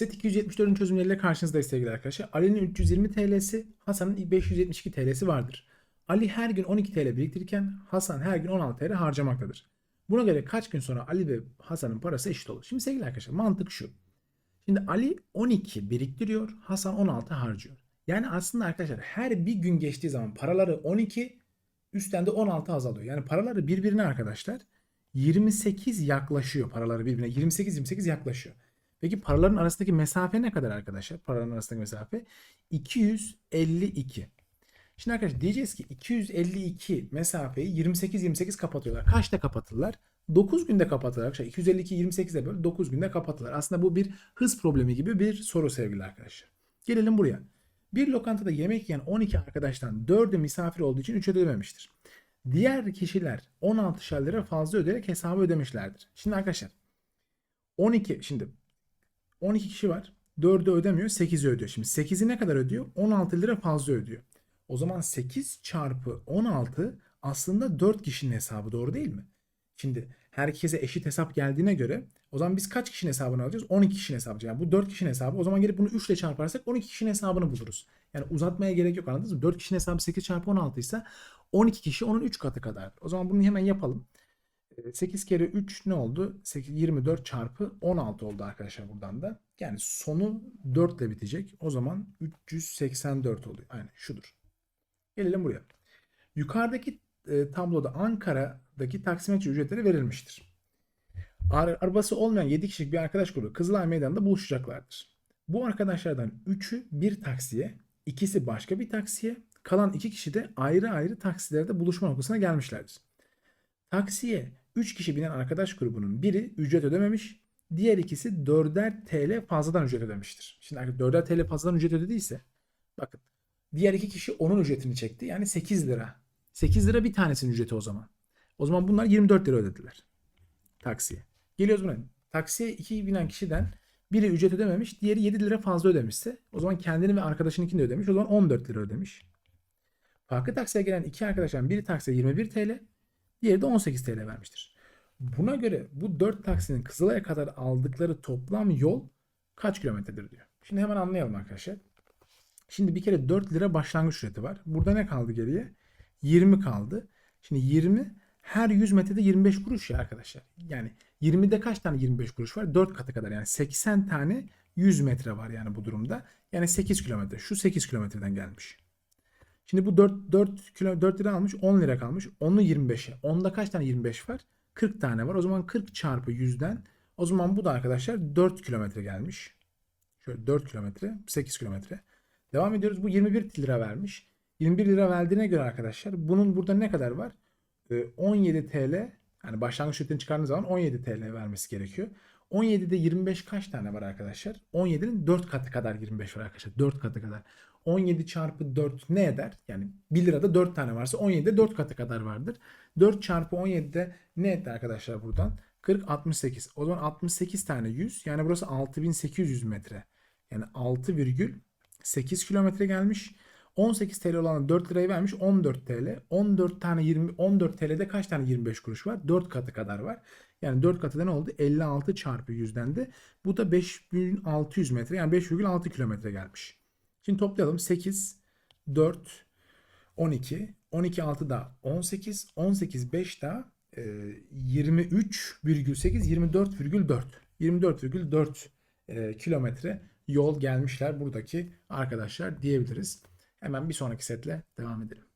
Set 274'ün çözümleriyle karşınızdayız sevgili arkadaşlar. Ali'nin 320 TL'si, Hasan'ın 572 TL'si vardır. Ali her gün 12 TL biriktirirken Hasan her gün 16 TL harcamaktadır. Buna göre kaç gün sonra Ali ve Hasan'ın parası eşit olur? Şimdi sevgili arkadaşlar mantık şu. Şimdi Ali 12 biriktiriyor, Hasan 16 harcıyor. Yani aslında arkadaşlar her bir gün geçtiği zaman paraları 12, üstten de 16 azalıyor. Yani paraları birbirine arkadaşlar 28 yaklaşıyor paraları birbirine. 28-28 yaklaşıyor. Peki paraların arasındaki mesafe ne kadar arkadaşlar? Paraların arasındaki mesafe 252. Şimdi arkadaşlar diyeceğiz ki 252 mesafeyi 28-28 kapatıyorlar. Kaçta kapatırlar? 9 günde kapatırlar arkadaşlar. 252 28'e böyle 9 günde kapatırlar. Aslında bu bir hız problemi gibi bir soru sevgili arkadaşlar. Gelelim buraya. Bir lokantada yemek yiyen 12 arkadaştan 4'ü misafir olduğu için 3 ödememiştir. Diğer kişiler 16 lira fazla ödeyerek hesabı ödemişlerdir. Şimdi arkadaşlar 12 şimdi 12 kişi var. 4'ü ödemiyor 8'i ödüyor. Şimdi 8'i ne kadar ödüyor? 16 lira fazla ödüyor. O zaman 8 çarpı 16 aslında 4 kişinin hesabı doğru değil mi? Şimdi herkese eşit hesap geldiğine göre o zaman biz kaç kişinin hesabını alacağız? 12 kişinin hesabı. Yani bu 4 kişinin hesabı. O zaman gelip bunu 3 ile çarparsak 12 kişinin hesabını buluruz. Yani uzatmaya gerek yok anladınız mı? 4 kişinin hesabı 8 çarpı 16 ise 12 kişi onun 3 katı kadar. O zaman bunu hemen yapalım. 8 kere 3 ne oldu? 8, 24 çarpı 16 oldu arkadaşlar buradan da. Yani sonu 4 ile bitecek. O zaman 384 oluyor. Aynen şudur. Gelelim buraya. Yukarıdaki e, tabloda Ankara'daki taksimetre ücretleri verilmiştir. Ar- arabası olmayan 7 kişilik bir arkadaş grubu Kızılay Meydanı'nda buluşacaklardır. Bu arkadaşlardan 3'ü bir taksiye, ikisi başka bir taksiye, kalan 2 kişi de ayrı ayrı taksilerde buluşma noktasına gelmişlerdir. Taksiye 3 kişi binen arkadaş grubunun biri ücret ödememiş, diğer ikisi 4'er TL fazladan ücret ödemiştir. Şimdi 4'er TL fazladan ücret ödediyse bakın diğer iki kişi onun ücretini çekti. Yani 8 lira. 8 lira bir tanesinin ücreti o zaman. O zaman bunlar 24 lira ödediler. Taksiye. Geliyoruz buna. Taksiye 2 binen kişiden biri ücret ödememiş, diğeri 7 lira fazla ödemişse o zaman kendini ve arkadaşınınkini de ödemiş. O zaman 14 lira ödemiş. Farklı taksiye gelen iki arkadaştan biri taksiye 21 TL, diğeri de 18 TL vermiştir. Buna göre bu 4 taksinin Kızılay'a kadar aldıkları toplam yol kaç kilometredir diyor. Şimdi hemen anlayalım arkadaşlar. Şimdi bir kere 4 lira başlangıç ücreti var. Burada ne kaldı geriye? 20 kaldı. Şimdi 20 her 100 metrede 25 kuruş ya arkadaşlar. Yani 20'de kaç tane 25 kuruş var? 4 katı kadar yani 80 tane 100 metre var yani bu durumda. Yani 8 kilometre. Şu 8 kilometreden gelmiş. Şimdi bu 4, 4, kilo, 4 lira almış 10 lira kalmış. 10'u 25'e. 10'da kaç tane 25 var? 40 tane var. O zaman 40 çarpı 100'den o zaman bu da arkadaşlar 4 kilometre gelmiş. Şöyle 4 kilometre 8 kilometre. Devam ediyoruz. Bu 21 lira vermiş. 21 lira verdiğine göre arkadaşlar bunun burada ne kadar var? Ee, 17 TL yani başlangıç ücretini çıkardığınız zaman 17 TL vermesi gerekiyor. 17'de 25 kaç tane var arkadaşlar? 17'nin 4 katı kadar 25 var arkadaşlar. 4 katı kadar. 17 çarpı 4 ne eder? Yani 1 lirada 4 tane varsa 17'de 4 katı kadar vardır. 4 çarpı 17'de ne etti arkadaşlar buradan? 40 68. O zaman 68 tane 100 yani burası 6800 metre. Yani 6,8 kilometre gelmiş. 18 TL olan 4 lirayı vermiş 14 TL. 14 tane 20 14 TL'de kaç tane 25 kuruş var? 4 katı kadar var. Yani 4 katı da ne oldu? 56 çarpı 100'den de bu da 5600 metre yani 5,6 kilometre gelmiş. Şimdi toplayalım. 8 4 12 12 6 da 18 18 5 da e, 23,8 24,4 24,4 e, kilometre yol gelmişler buradaki arkadaşlar diyebiliriz. Hemen bir sonraki setle devam edelim.